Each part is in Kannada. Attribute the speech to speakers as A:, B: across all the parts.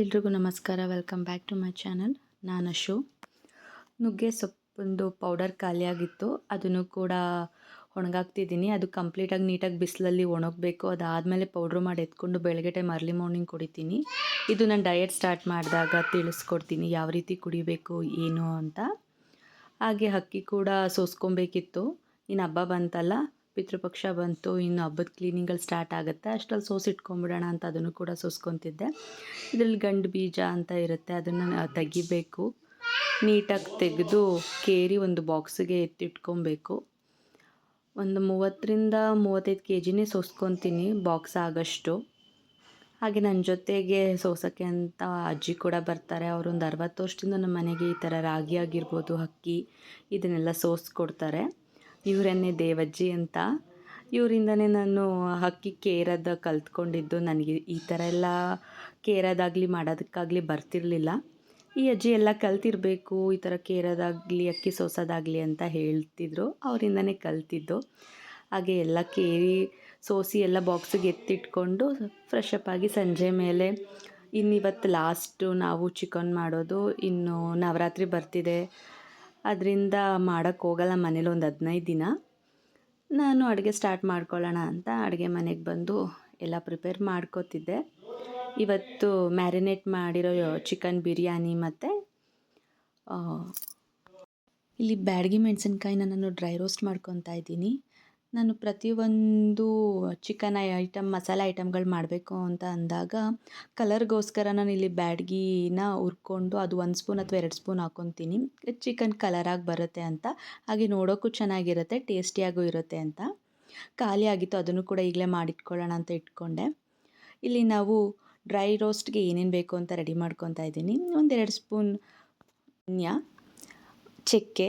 A: ಎಲ್ರಿಗೂ ನಮಸ್ಕಾರ. Welcome back to my channel ನಾನು ಅಶು. ನುಗ್ಗೆ ಸೊಪ್ಪೊಂದು ಪೌಡರ್ ಖಾಲಿಯಾಗಿತ್ತು ಅದನ್ನು ಕೂಡ ಒಣಗಾಕ್ತಿದ್ದೀನಿ. ಅದು ಕಂಪ್ಲೀಟಾಗಿ ನೀಟಾಗಿ ಬಿಸಿಲಲ್ಲಿ ಒಣಗಬೇಕು. ಅದಾದಮೇಲೆ ಪೌಡ್ರ್ ಮಾಡಿ ಎತ್ಕೊಂಡು ಬೆಳಗ್ಗೆ ಟೈಮ್ ಅರ್ಲಿ ಮಾರ್ನಿಂಗ್ ಕುಡಿತೀನಿ. ಇದು ನಾನು ಡಯಟ್ ಸ್ಟಾರ್ಟ್ ಮಾಡಿದಾಗ ತಿಳಿಸ್ಕೊಡ್ತೀನಿ ಯಾವ ರೀತಿ ಕುಡಿಬೇಕು, ಏನು ಅಂತ. ಹಾಗೆ ಹಕ್ಕಿ ಕೂಡ ಸೋಸ್ಕೊಬೇಕಿತ್ತು. ಇನ್ನು ಹಬ್ಬ ಬಂತಲ್ಲ ಪಿತೃಪಕ್ಷ ಬಂತು, ಇನ್ನು ಹಬ್ಬದ ಕ್ಲೀನಿಂಗಲ್ಲಿ ಸ್ಟಾರ್ಟ್ ಆಗುತ್ತೆ. ಅಷ್ಟರಲ್ಲಿ ಸೋಸ್ ಇಟ್ಕೊಂಬಿಡೋಣ ಅಂತ ಅದನ್ನು ಕೂಡ ಸೋಸ್ಕೊತಿದ್ದೆ. ಇದರಲ್ಲಿ ಗಂಡು ಬೀಜ ಅಂತ ಇರುತ್ತೆ, ಅದನ್ನು ತೆಗಿಬೇಕು. ನೀಟಾಗಿ ತೆಗೆದು ಕೇರಿ ಒಂದು ಬಾಕ್ಸಿಗೆ ಎತ್ತಿಟ್ಕೊಬೇಕು. ಒಂದು ಮೂವತ್ತರಿಂದ ಮೂವತ್ತೈದು ಕೆ ಜಿನೇ ಸೋಸ್ಕೊತೀನಿ ಬಾಕ್ಸ್ ಆಗಷ್ಟು. ಹಾಗೆ ನನ್ನ ಜೊತೆಗೆ ಸೋಸೋಕ್ಕೆ ಅಂತ ಅಜ್ಜಿ ಕೂಡ ಬರ್ತಾರೆ. ಅವರೊಂದು ಅರವತ್ತು ವರ್ಷದಿಂದ ನಮ್ಮ ಮನೆಗೆ ಈ ಥರ ರಾಗಿ ಆಗಿರ್ಬೋದು, ಅಕ್ಕಿ, ಇದನ್ನೆಲ್ಲ ಸೋಸ್ಕೊಡ್ತಾರೆ. ಇವರನ್ನೇ ದೇವಜ್ಜಿ ಅಂತ. ಇವರಿಂದನೇ ನಾನು ಹಕ್ಕಿ ಕೇರದ ಕಲ್ತ್ಕೊಂಡಿದ್ದು. ನನಗೆ ಈ ಥರ ಎಲ್ಲ ಕೇರೋದಾಗಲಿ ಮಾಡೋದಕ್ಕಾಗಲಿ ಬರ್ತಿರಲಿಲ್ಲ. ಈ ಅಜ್ಜಿ ಎಲ್ಲ ಕಲ್ತಿರಬೇಕು, ಈ ಥರ ಕೇರೋದಾಗಲಿ, ಅಕ್ಕಿ ಸೋಸೋದಾಗಲಿ ಅಂತ ಹೇಳ್ತಿದ್ರು. ಅವರಿಂದನೇ ಕಲ್ತಿದ್ದು. ಹಾಗೆ ಎಲ್ಲ ಕೇರಿ ಸೋಸಿ ಎಲ್ಲ ಬಾಕ್ಸಿಗೆ ಎತ್ತಿಟ್ಕೊಂಡು ಫ್ರೆಶ್ ಅಪ್ ಆಗಿ ಸಂಜೆ ಮೇಲೆ ಇನ್ನಿವತ್ತು ಲಾಸ್ಟು ನಾವು ಚಿಕನ್ ಮಾಡೋದು. ಇನ್ನು ನವರಾತ್ರಿ ಬರ್ತಿದೆ. ಅದರಿಂದ ಮಾಡೋಕ್ಕೆ ಹೋಗಲ್ಲ ಮನೇಲಿ ಒಂದು ಹದಿನೈದು ದಿನ. ನಾನು ಅಡುಗೆ ಸ್ಟಾರ್ಟ್ ಮಾಡ್ಕೊಳ್ಳೋಣ ಅಂತ ಅಡುಗೆ ಮನೆಗೆ ಬಂದು ಎಲ್ಲ ಪ್ರಿಪೇರ್ ಮಾಡ್ಕೋತಿದ್ದೆ. ಇವತ್ತು ಮ್ಯಾರಿನೇಟ್ ಮಾಡಿರೋ ಚಿಕನ್ ಬಿರಿಯಾನಿ ಮತ್ತು ಇಲ್ಲಿ ಬ್ಯಾಡಗಿ ಮೆಣಸಿನ್ಕಾಯಿನ ನಾನು ಡ್ರೈ ರೋಸ್ಟ್ ಮಾಡ್ಕೊತಾ ಇದ್ದೀನಿ. ನಾನು ಪ್ರತಿಯೊಂದು ಚಿಕನ್ ಐಟಮ್, ಮಸಾಲೆ ಐಟಮ್ಗಳು ಮಾಡಬೇಕು ಅಂತ ಅಂದಾಗ, ಕಲರ್ಗೋಸ್ಕರ ನಾನು ಇಲ್ಲಿ ಬ್ಯಾಡಗಿನ ಹುರ್ಕೊಂಡು ಅದು ಒಂದು ಸ್ಪೂನ್ ಅಥವಾ ಎರಡು ಸ್ಪೂನ್ ಹಾಕ್ಕೊತೀನಿ ಚಿಕನ್ ಕಲರಾಗಿ ಬರುತ್ತೆ ಅಂತ. ಹಾಗೆ ನೋಡೋಕ್ಕೂ ಚೆನ್ನಾಗಿರುತ್ತೆ, ಟೇಸ್ಟಿಯಾಗೂ ಇರುತ್ತೆ ಅಂತ. ಖಾಲಿ ಆಗಿತ್ತು, ಅದನ್ನು ಕೂಡ ಈಗಲೇ ಮಾಡಿಟ್ಕೊಳ್ಳೋಣ ಅಂತ ಇಟ್ಕೊಂಡೆ. ಇಲ್ಲಿ ನಾವು ಡ್ರೈ ರೋಸ್ಟ್ಗೆ ಏನೇನು ಬೇಕು ಅಂತ ರೆಡಿ ಮಾಡ್ಕೊತಾ ಇದ್ದೀನಿ. ಒಂದೆರಡು ಸ್ಪೂನ್ ಧನ್ಯ, ಚಕ್ಕೆ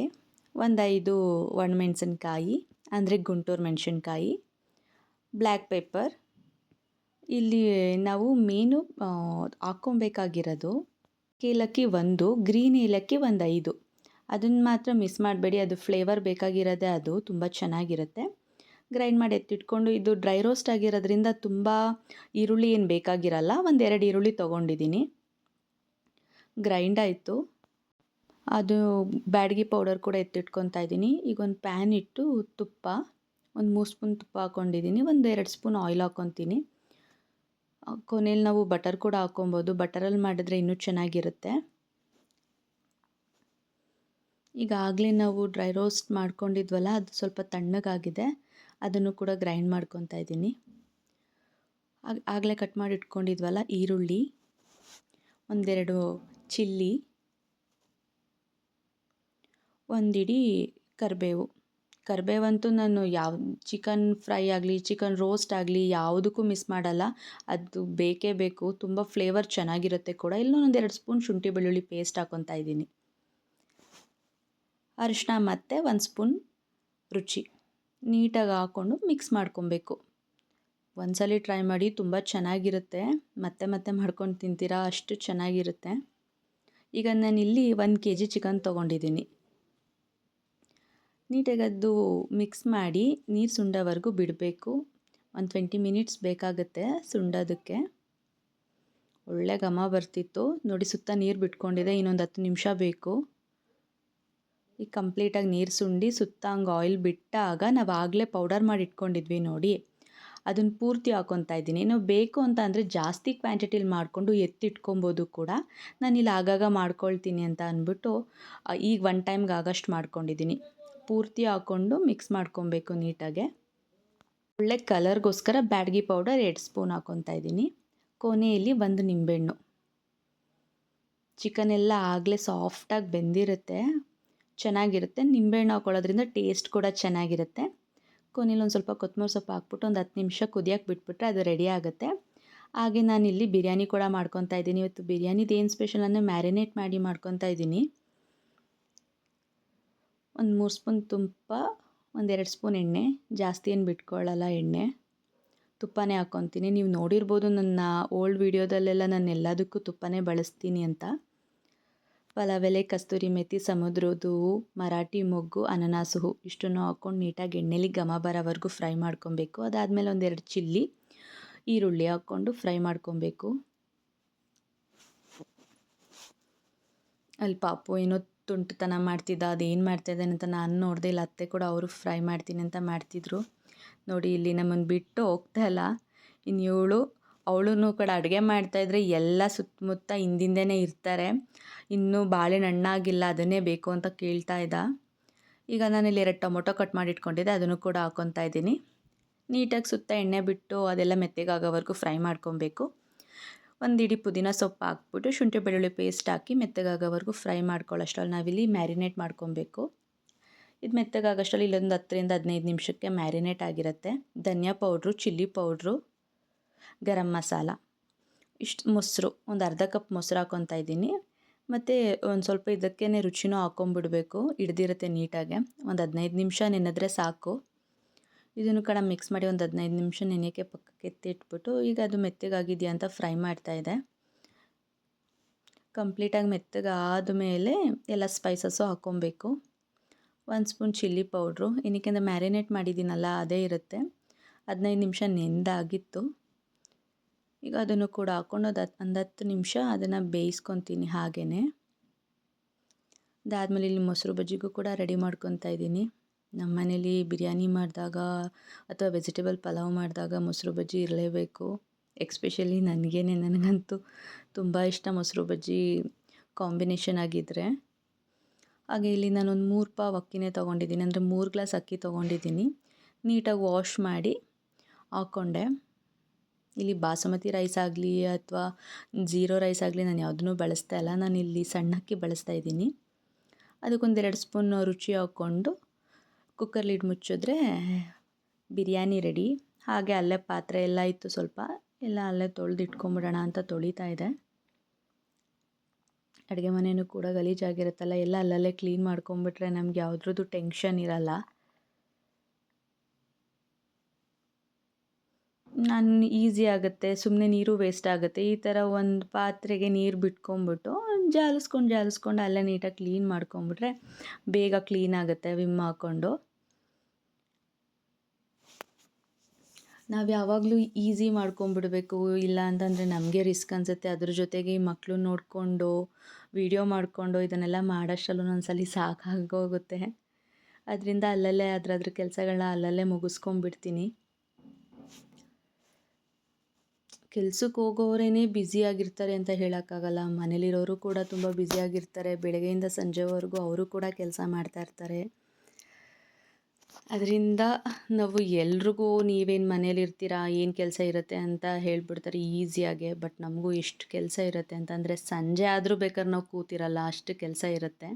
A: ಒಂದೈದು ಒಣಮೆಣ್ಸಿನ್ಕಾಯಿ ಅಂದರೆ ಗುಂಟೂರು ಮೆಣಸಿನ್ಕಾಯಿ, ಬ್ಲ್ಯಾಕ್ ಪೆಪ್ಪರ್ ಇಲ್ಲಿ ನಾವು ಮೀನು ಹಾಕ್ಕೊಬೇಕಾಗಿರೋದು ಏಲಕ್ಕಿ ಒಂದು, ಗ್ರೀನ್ ಏಲಕ್ಕಿ ಒಂದು ಐದು. ಅದನ್ನು ಮಾತ್ರ ಮಿಸ್ ಮಾಡಬೇಡಿ, ಅದು ಫ್ಲೇವರ್ ಬೇಕಾಗಿರೋದೇ ಅದು, ತುಂಬ ಚೆನ್ನಾಗಿರುತ್ತೆ. ಗ್ರೈಂಡ್ ಮಾಡಿ ಎತ್ತಿಟ್ಕೊಂಡು, ಇದು ಡ್ರೈ ರೋಸ್ಟ್ ಆಗಿರೋದ್ರಿಂದ ತುಂಬ ಈರುಳ್ಳಿ ಏನು ಬೇಕಾಗಿರಲ್ಲ, ಒಂದೆರಡು ಈರುಳ್ಳಿ ತೊಗೊಂಡಿದ್ದೀನಿ. ಗ್ರೈಂಡ್ ಆಯಿತು. ಅದು ಬ್ಯಾಡಗಿ ಪೌಡರ್ ಕೂಡ ಎತ್ತಿಟ್ಕೊತಾ ಇದ್ದೀನಿ. ಈಗ ಒಂದು ಪ್ಯಾನ್ ಇಟ್ಟು ತುಪ್ಪ, ಒಂದು ಮೂರು ಸ್ಪೂನ್ ತುಪ್ಪ ಹಾಕ್ಕೊಂಡಿದ್ದೀನಿ ಒಂದು ಎರಡು ಸ್ಪೂನ್ ಆಯಿಲ್ ಹಾಕ್ಕೊತೀನಿ ಕೊನೆಯಲ್ಲಿ ನಾವು ಬಟರ್ ಕೂಡ ಹಾಕ್ಕೊಬೋದು ಬಟರಲ್ಲಿ ಮಾಡಿದ್ರೆ ಇನ್ನೂ ಚೆನ್ನಾಗಿರುತ್ತೆ. ಈಗಾಗಲೇ ನಾವು ಡ್ರೈ ರೋಸ್ಟ್ ಮಾಡ್ಕೊಂಡಿದ್ವಲ್ಲ, ಅದು ಸ್ವಲ್ಪ ತಣ್ಣಗಾಗಿದೆ. ಅದನ್ನು ಕೂಡ ಗ್ರೈಂಡ್ ಮಾಡ್ಕೊತಾ ಇದ್ದೀನಿ. ಆಗಲೇ ಕಟ್ ಮಾಡಿ ಇಟ್ಕೊಂಡಿದ್ವಲ್ಲ ಈರುಳ್ಳಿ, ಒಂದೆರಡು ಚಿಲ್ಲಿ ಒಂದಿಡಿ ಕರಿಬೇವು. ಕರಿಬೇವಂತೂ ನಾನು ಯಾವ ಚಿಕನ್ ಫ್ರೈ ಆಗಲಿ, ಚಿಕನ್ ರೋಸ್ಟ್ ಆಗಲಿ ಯಾವುದಕ್ಕೂ ಮಿಸ್ ಮಾಡಲ್ಲ. ಅದು ಬೇಕೇ ಬೇಕು. ತುಂಬ ಫ್ಲೇವರ್ ಚೆನ್ನಾಗಿರುತ್ತೆ ಕೂಡ. ಇಲ್ಲೊಂದು ಎರಡು ಸ್ಪೂನ್ ಶುಂಠಿ ಬೆಳ್ಳುಳ್ಳಿ ಪೇಸ್ಟ್ ಹಾಕ್ಕೊತಾ ಇದ್ದೀನಿ. ಅರಿಶಿನ ಮತ್ತು ಒಂದು ಸ್ಪೂನ್ ರುಚಿ. ನೀಟಾಗಿ ಹಾಕ್ಕೊಂಡು ಮಿಕ್ಸ್ ಮಾಡ್ಕೊಬೇಕು. ಒಂದ್ಸಲ ಟ್ರೈ ಮಾಡಿ. ತುಂಬ ಚೆನ್ನಾಗಿರುತ್ತೆ. ಮತ್ತೆ ಮತ್ತೆ ಮಾಡ್ಕೊಂಡು ತಿಂತೀರಾ? ಅಷ್ಟು ಚೆನ್ನಾಗಿರುತ್ತೆ. ಈಗ ನಾನಿಲ್ಲಿ ಒಂದು ಕೆ ಜಿ ಚಿಕನ್ ತೊಗೊಂಡಿದ್ದೀನಿ. ನೀಟಾಗಿ ಮಿಕ್ಸ್ ಮಾಡಿ ನೀರು ಸುಂಡೋವರೆಗೂ ಬಿಡಬೇಕು. ಒಂದು ಟ್ವೆಂಟಿ ಮಿನಿಟ್ಸ್ ಬೇಕಾಗುತ್ತೆ ಸುಂಡೋದಕ್ಕೆ. ಒಳ್ಳೆ ಘಮ ಬರ್ತಿತ್ತು. ನೋಡಿ ಸುತ್ತ ನೀರು ಬಿಟ್ಕೊಂಡಿದೆ, ಇನ್ನೊಂದು ಹತ್ತು ನಿಮಿಷ ಬೇಕು. ಈಗ ಕಂಪ್ಲೀಟಾಗಿ ನೀರು ಸುಂಡಿ, ಸುತ್ತ ಹಂಗೆ ಆಯಿಲ್ ಬಿಟ್ಟಾಗ ನಾವು ಆಗಲೇ ಪೌಡರ್ ಮಾಡಿ ಇಟ್ಕೊಂಡಿದ್ವಿ ನೋಡಿ. ಅದನ್ನು ಪೂರ್ತಿ ಹಾಕೊತಾ ಇದ್ದೀನಿ. ನಾವು ಬೇಕು ಅಂತ ಅಂದರೆ ಜಾಸ್ತಿ ಕ್ವಾಂಟಿಟಿಲಿ ಮಾಡಿಕೊಂಡು ಎತ್ತಿಟ್ಕೊಬೋದು ಕೂಡ. ನಾನು ಇಲ್ಲಿ ಆಗಾಗ ಮಾಡ್ಕೊಳ್ತೀನಿ ಅಂತ ಅಂದ್ಬಿಟ್ಟು ಈಗ ಒನ್ ಟೈಮ್ಗೆ ಆಗಷ್ಟು ಮಾಡ್ಕೊಂಡಿದ್ದೀನಿ. ಪೂರ್ತಿ ಹಾಕ್ಕೊಂಡು ಮಿಕ್ಸ್ ಮಾಡ್ಕೊಬೇಕು ನೀಟಾಗೆ. ಒಳ್ಳೆ ಕಲರ್ಗೋಸ್ಕರ ಬ್ಯಾಡ್ಗಿ ಪೌಡರ್ ಎರಡು ಸ್ಪೂನ್ ಹಾಕ್ಕೊತಾ ಇದ್ದೀನಿ. ಕೊನೆಯಲ್ಲಿ ಒಂದು ನಿಂಬೆಹಣ್ಣು. ಚಿಕನ್ ಎಲ್ಲ ಆಗಲೇ ಸಾಫ್ಟಾಗಿ ಬೆಂದಿರುತ್ತೆ, ಚೆನ್ನಾಗಿರುತ್ತೆ. ನಿಂಬೆಹಣ್ಣು ಹಾಕೊಳ್ಳೋದ್ರಿಂದ ಟೇಸ್ಟ್ ಕೂಡ ಚೆನ್ನಾಗಿರುತ್ತೆ. ಕೊನೆಯಲ್ಲಿ ಒಂದು ಸ್ವಲ್ಪ ಕೊತ್ತಂಬರಿ ಸೊಪ್ಪು ಹಾಕ್ಬಿಟ್ಟು ಒಂದು ಹತ್ತು ನಿಮಿಷ ಕುದಿಯೋಕೆ ಬಿಟ್ಬಿಟ್ರೆ ಅದು ರೆಡಿ ಆಗುತ್ತೆ. ಹಾಗೆ ನಾನು ಇಲ್ಲಿ ಬಿರಿಯಾನಿ ಕೂಡ ಮಾಡ್ಕೊತಾ ಇದ್ದೀನಿ. ಇವತ್ತು ಬಿರಿಯಾನಿದು ಏನು ಸ್ಪೆಷಲ್ ಅಂದರೆ ಮ್ಯಾರಿನೇಟ್ ಮಾಡಿ ಮಾಡ್ಕೊತಾ ಇದ್ದೀನಿ. ಒಂದು ಮೂರು ಸ್ಪೂನ್ ತುಪ್ಪ ಒಂದೆರಡು ಸ್ಪೂನ್ ಎಣ್ಣೆ, ಜಾಸ್ತಿ ಏನು ಬಿಟ್ಕೊಳ್ಳಲ್ಲ ಎಣ್ಣೆ. ತುಪ್ಪನೇ ಹಾಕ್ಕೊತೀನಿ ನೀವು ನೋಡಿರ್ಬೋದು ನನ್ನ ಓಲ್ಡ್ ವೀಡಿಯೋದಲ್ಲೆಲ್ಲ ನಾನು ಎಲ್ಲದಕ್ಕೂ ತುಪ್ಪನೇ ಬಳಸ್ತೀನಿ ಅಂತ. ಪಲಾವೆಲೆ, ಕಸ್ತೂರಿ ಮೆಥಿ ಸಮುದ್ರದ್ದು ಮರಾಠಿ, ಮೊಗ್ಗು, ಅನನಾಸು ಹೂ ಇಷ್ಟನ್ನು ಹಾಕ್ಕೊಂಡು ನೀಟಾಗಿ ಎಣ್ಣೆಲಿ ಘಮ ಬರೋವರೆಗೂ ಫ್ರೈ ಮಾಡ್ಕೊಬೇಕು. ಅದಾದಮೇಲೆ ಒಂದೆರಡು ಚಿಲ್ಲಿ, ಈರುಳ್ಳಿ ಹಾಕ್ಕೊಂಡು ಫ್ರೈ ಮಾಡ್ಕೊಬೇಕು. ಅಲ್ಲಿ ಪಾಪು ಏನೋ ತುಂಟತನ ಮಾಡ್ತಿದ್ದ ಅದೇನು ಮಾಡ್ತಾಯಿದ್ದಾನೆ ಅಂತ ನಾನು ನೋಡಿದೆ ಇಲ್ಲ. ಅತ್ತೆ ಕೂಡ ಅವರು ಫ್ರೈ ಮಾಡ್ತೀನಿ ಅಂತ ಮಾಡ್ತಿದ್ರು. ನೋಡಿ ಇಲ್ಲಿ ನಮ್ಮನ್ನು ಬಿಟ್ಟು ಹೋಗ್ತಾ ಇಲ್ಲ. ಇನ್ನು ಇವಳು ಅವಳು ಕೂಡ ಅಡುಗೆ ಮಾಡ್ತಾಯಿದ್ರೆ ಎಲ್ಲ ಸುತ್ತಮುತ್ತ ಹಿಂದಿಂದನೇ ಇರ್ತಾರೆ. ಇನ್ನೂ ಬಾಳೆಹಣ್ಣು ಅದನ್ನೇ ಬೇಕು ಅಂತ ಕೇಳ್ತಾ ಇದ್ದ. ಈಗ ನಾನು ಇಲ್ಲಿ ಎರಡು ಟೊಮೊಟೊ ಕಟ್ ಮಾಡಿ ಇಟ್ಕೊಂಡಿದ್ದೆ ಅದನ್ನು ಕೂಡ ಹಾಕ್ಕೊತಾ ಇದ್ದೀನಿ. ನೀಟಾಗಿ ಸುತ್ತ ಎಣ್ಣೆ ಬಿಟ್ಟು ಅದೆಲ್ಲ ಮೆತ್ತಗಾಗೋವರೆಗೂ ಫ್ರೈ ಮಾಡ್ಕೊಬೇಕು. ಒಂದು ಇಡೀ ಪುದೀನ ಸೊಪ್ಪು ಹಾಕ್ಬಿಟ್ಟು ಶುಂಠಿ ಬೆಳ್ಳುಳ್ಳಿ ಪೇಸ್ಟ್ ಹಾಕಿ ಮೆತ್ತಗಾಗೋವರೆಗೂ ಫ್ರೈ ಮಾಡ್ಕೊಳ್ಳೋಷ್ಟರಲ್ಲಿ ನಾವಿಲ್ಲಿ ಮ್ಯಾರಿನೇಟ್ ಮಾಡ್ಕೊಬೇಕು. ಇದು ಮೆತ್ತಗಾಗೋಷ್ಟರಲ್ಲಿ ಇಲ್ಲೊಂದು ಹತ್ತರಿಂದ ಹದಿನೈದು ನಿಮಿಷಕ್ಕೆ ಮ್ಯಾರಿನೇಟ್ ಆಗಿರುತ್ತೆ. ಧನಿಯಾ powder, chilli powder, garam masala. ಇಷ್ಟು ಮೊಸರು, ಒಂದು ಅರ್ಧ ಕಪ್ ಮೊಸರು ಹಾಕ್ಕೊತಾ ಇದ್ದೀನಿ. ಮತ್ತು ಒಂದು ಸ್ವಲ್ಪ ಇದಕ್ಕೇ ರುಚಿನೂ ಹಾಕ್ಕೊಂಬಿಡ್ಬೇಕು ಹಿಡ್ದಿರುತ್ತೆ ನೀಟಾಗೆ. ಒಂದು ಹದಿನೈದು ನಿಮಿಷ ನೆನೆದ್ರೆ ಸಾಕು. ಇದನ್ನು ಕೂಡ ಮಿಕ್ಸ್ ಮಾಡಿ ಒಂದು ಹದಿನೈದು ನಿಮಿಷ ನೆನೆಯೋಕ್ಕೆ ಪಕ್ಕಕ್ಕೆ ಎತ್ತಿಟ್ಬಿಟ್ಟು, ಈಗ ಅದು ಮೆತ್ತಗಾಗಿದೆಯಾ ಅಂತ ಫ್ರೈ ಮಾಡ್ತಾಯಿದೆ ಕಂಪ್ಲೀಟಾಗಿ ಮೆತ್ತಗಾದ ಮೇಲೆ ಎಲ್ಲ ಸ್ಪೈಸಸ್ಸು ಹಾಕ್ಕೊಬೇಕು. ಒಂದು ಸ್ಪೂನ್ ಚಿಲ್ಲಿ ಪೌಡ್ರು. ಏನಕ್ಕೆಂದ್ರೆ ಮ್ಯಾರಿನೇಟ್ ಮಾಡಿದ್ದೀನಲ್ಲ, ಅದೇ ಇರುತ್ತೆ. ಹದಿನೈದು ನಿಮಿಷ ನೆಂದಾಗಿತ್ತು. ಈಗ ಅದನ್ನು ಕೂಡ ಹಾಕ್ಕೊಂಡು ಅದು ಒಂದು ಹತ್ತು ನಿಮಿಷ ಅದನ್ನು ಬೇಯಿಸ್ಕೊತೀನಿ ಹಾಗೇ ಅದಾದಮೇಲೆ ಇಲ್ಲಿ ಮೊಸರು ಬಜ್ಜಿಗೂ ಕೂಡ ರೆಡಿ ಮಾಡ್ಕೊತಾ ಇದ್ದೀನಿ. ನಮ್ಮ ಮನೇಲಿ ಬಿರಿಯಾನಿ ಮಾಡಿದಾಗ ಅಥವಾ ವೆಜಿಟೇಬಲ್ ಪಲಾವ್ ಮಾಡಿದಾಗ ಮೊಸರು ಬಜ್ಜಿ ಇರಲೇಬೇಕು. ಎಕ್ಸ್ಪೆಷಲಿ ನನಗೇನೆ, ನನಗಂತೂ ತುಂಬ ಇಷ್ಟ ಮೊಸರು ಬಜ್ಜಿ ಕಾಂಬಿನೇಷನ್ ಆಗಿದ್ದರೆ ಹಾಗೆ ಇಲ್ಲಿ ನಾನೊಂದು ಮೂರು ಪಾವ್ ಅಕ್ಕಿನೇ ತೊಗೊಂಡಿದ್ದೀನಿ. ಅಂದರೆ ಮೂರು ಗ್ಲಾಸ್ ಅಕ್ಕಿ ತೊಗೊಂಡಿದ್ದೀನಿ. ನೀಟಾಗಿ ವಾಶ್ ಮಾಡಿ ಹಾಕ್ಕೊಂಡೆ ಇಲ್ಲಿ ಬಾಸುಮತಿ ರೈಸ್ ಆಗಲಿ ಅಥವಾ ಜೀರೋ ರೈಸ್ ಆಗಲಿ ನಾನು ಯಾವುದನ್ನೂ ಬಳಸ್ತಾ ಇಲ್ಲ. ನಾನು ಇಲ್ಲಿ ಸಣ್ಣ ಅಕ್ಕಿ ಬಳಸ್ತಾ ಇದ್ದೀನಿ. ಅದಕ್ಕೊಂದೆರಡು ಸ್ಪೂನ್ ರುಚಿ ಹಾಕ್ಕೊಂಡು ಕುಕ್ಕರ್ ಲಿಡ್ ಮುಚ್ಚಿದ್ರೆ ಬಿರಿಯಾನಿ ರೆಡಿ. ಹಾಗೆ ಅಲ್ಲೇ ಪಾತ್ರೆ ಎಲ್ಲ ಇತ್ತು ಸ್ವಲ್ಪ. ಎಲ್ಲ ಅಲ್ಲೇ ತೊಳೆದು ಇಟ್ಕೊಂಬಿಡೋಣ ಅಂತ ತೊಳಿತಾ ಇದೆ. ಅಡುಗೆ ಮನೆಯೂ ಕೂಡ ಗಲೀಜಾಗಿರುತ್ತಲ್ಲ, ಎಲ್ಲ ಅಲ್ಲಲ್ಲೇ ಕ್ಲೀನ್ ಮಾಡ್ಕೊಂಬಿಟ್ರೆ ನಮ್ಗೆ ಯಾವುದ್ರದ್ದು ಟೆನ್ಷನ್ ಇರಲ್ಲ. ನಾನು ಈಸಿ ಆಗುತ್ತೆ ಸುಮ್ಮನೆ ನೀರು ವೇಸ್ಟ್ ಆಗುತ್ತೆ. ಈ ಥರ ಒಂದು ಪಾತ್ರೆಗೆ ನೀರು ಬಿಟ್ಕೊಂಬಿಟ್ಟು ಜಾಲಿಸ್ಕೊಂಡು ಜಾಲಿಸ್ಕೊಂಡು ಅಲ್ಲೇ ನೀಟಾಗಿ ಕ್ಲೀನ್ ಮಾಡ್ಕೊಂಬಿಟ್ರೆ ಬೇಗ ಕ್ಲೀನ್ ಆಗುತ್ತೆ ವಿಮ್ ಹಾಕ್ಕೊಂಡು ನಾವು ಯಾವಾಗಲೂ ಈಸಿ ಮಾಡ್ಕೊಂಬಿಡ್ಬೇಕು ಇಲ್ಲ ಅಂತಂದರೆ ನಮಗೆ ರಿಸ್ಕ್ ಅನಿಸುತ್ತೆ. ಅದ್ರ ಜೊತೆಗೆ ಈ ಮಕ್ಕಳು ನೋಡಿಕೊಂಡು ವೀಡಿಯೋ ಮಾಡಿಕೊಂಡು ಇದನ್ನೆಲ್ಲ ಮಾಡೋಷ್ಟರಲ್ಲೂ ಒಂದ್ಸಲ ಸಾಕಾಗೋಗುತ್ತೆ. ಅದರಿಂದ ಅಲ್ಲಲ್ಲೇ ಅದ್ರ ಕೆಲಸಗಳನ್ನ ಅಲ್ಲಲ್ಲೇ ಮುಗಿಸ್ಕೊಂಡ್ಬಿಡ್ತೀನಿ. ಕೆಲ್ಸಕ್ಕೆ ಹೋಗೋರೇ ಬ್ಯುಸಿಯಾಗಿರ್ತಾರೆ ಅಂತ ಹೇಳೋಕ್ಕಾಗಲ್ಲ. ಮನೇಲಿರೋರು ಕೂಡ ತುಂಬ ಬ್ಯುಸಿಯಾಗಿರ್ತಾರೆ ಬೆಳಗ್ಗೆಯಿಂದ ಸಂಜೆವರೆಗೂ ಅವರು ಕೂಡ ಕೆಲಸ ಮಾಡ್ತಾ ಇರ್ತಾರೆ. ಅದರಿಂದ ನಾವು ಎಲ್ರಿಗೂ ನೀವೇನು ಮನೇಲಿರ್ತೀರಾ, ಏನು ಕೆಲಸ ಇರುತ್ತೆ ಅಂತ ಹೇಳ್ಬಿಡ್ತಾರೆ ಈಸಿಯಾಗೆ ಬಟ್ ನಮಗೂ ಎಷ್ಟು ಕೆಲಸ ಇರುತ್ತೆ ಅಂತಂದರೆ ಸಂಜೆ ಆದರೂ ಬೇಕಾದ್ರೆ ನಾವು ಕೂತಿರಲ್ಲ, ಅಷ್ಟು ಕೆಲಸ ಇರುತ್ತೆ.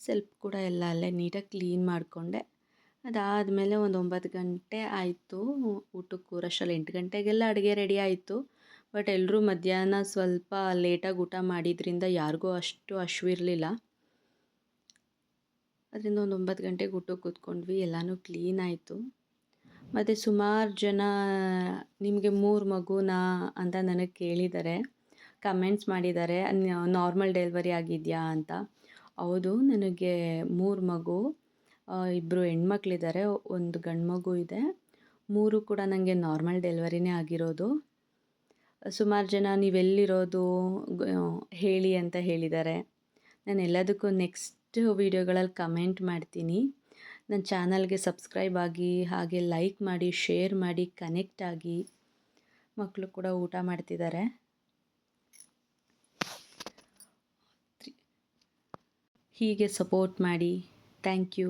A: ಸ್ವಲ್ಪ ಕೂಡ ಎಲ್ಲ ಅಲ್ಲೇ ನೀಟಾಗಿ ಕ್ಲೀನ್ ಮಾಡಿಕೊಂಡೆ. ಅದಾದಮೇಲೆ ಒಂದು ಒಂಬತ್ತು ಗಂಟೆ ಆಯಿತು ಊಟಕ್ಕೂ ರಷ್ಟಲ್ಲಿ ಎಂಟು ಗಂಟೆಗೆಲ್ಲ ಅಡುಗೆ ರೆಡಿ ಆಯಿತು. ಬಟ್ ಎಲ್ಲರೂ ಮಧ್ಯಾಹ್ನ ಸ್ವಲ್ಪ ಲೇಟಾಗಿ ಊಟ ಮಾಡಿದ್ರಿಂದ ಯಾರಿಗೂ ಅಷ್ಟು ಹಶ್ವಿರ್ಲಿಲ್ಲ ಅದರಿಂದ ಒಂದು ಒಂಬತ್ತು ಗಂಟೆಗೆ ಊಟಕ್ಕೆ ಕೂತ್ಕೊಂಡ್ವಿ, ಎಲ್ಲನೂ ಕ್ಲೀನ್ ಆಯಿತು. ಮತ್ತು ಸುಮಾರು ಜನ ನಿಮಗೆ ಮೂರು ಮಗುನಾ ಅಂತ ನನಗೆ ಕೇಳಿದ್ದಾರೆ ಕಮೆಂಟ್ಸ್ ಮಾಡಿದ್ದಾರೆ ನಾರ್ಮಲ್ ಡೆಲಿವರಿ ಆಗಿದೆಯಾ ಅಂತ. ಹೌದು, ನನಗೆ ಮೂರು ಮಗು ಇಬ್ಬರು ಹೆಣ್ಮಕ್ಳಿದ್ದಾರೆ ಒಂದು ಗಂಡು ಮಗು ಇದೆ. ಮೂರು ಕೂಡ ನನಗೆ ನಾರ್ಮಲ್ ಡೆಲಿವರಿನೇ ಆಗಿರೋದು. ಸುಮಾರು ಜನ ನೀವೆಲ್ಲಿರೋದು ಹೇಳಿ ಅಂತ ಹೇಳಿದ್ದಾರೆ ನಾನು ಎಲ್ಲದಕ್ಕೂ ನೆಕ್ಸ್ಟ್ ವೀಡಿಯೋಗಳಲ್ಲಿ ಕಮೆಂಟ್ ಮಾಡ್ತೀನಿ. ನನ್ನ ಚಾನಲ್ಗೆ ಸಬ್ಸ್ಕ್ರೈಬ್ ಆಗಿ, ಹಾಗೆ ಲೈಕ್ ಮಾಡಿ ಶೇರ್ ಮಾಡಿ ಕನೆಕ್ಟ್ ಆಗಿ ಮಕ್ಕಳು ಕೂಡ ಊಟ ಮಾಡ್ತಿದ್ದಾರೆ ಹೀಗೆ ಸಪೋರ್ಟ್ ಮಾಡಿ. Thank you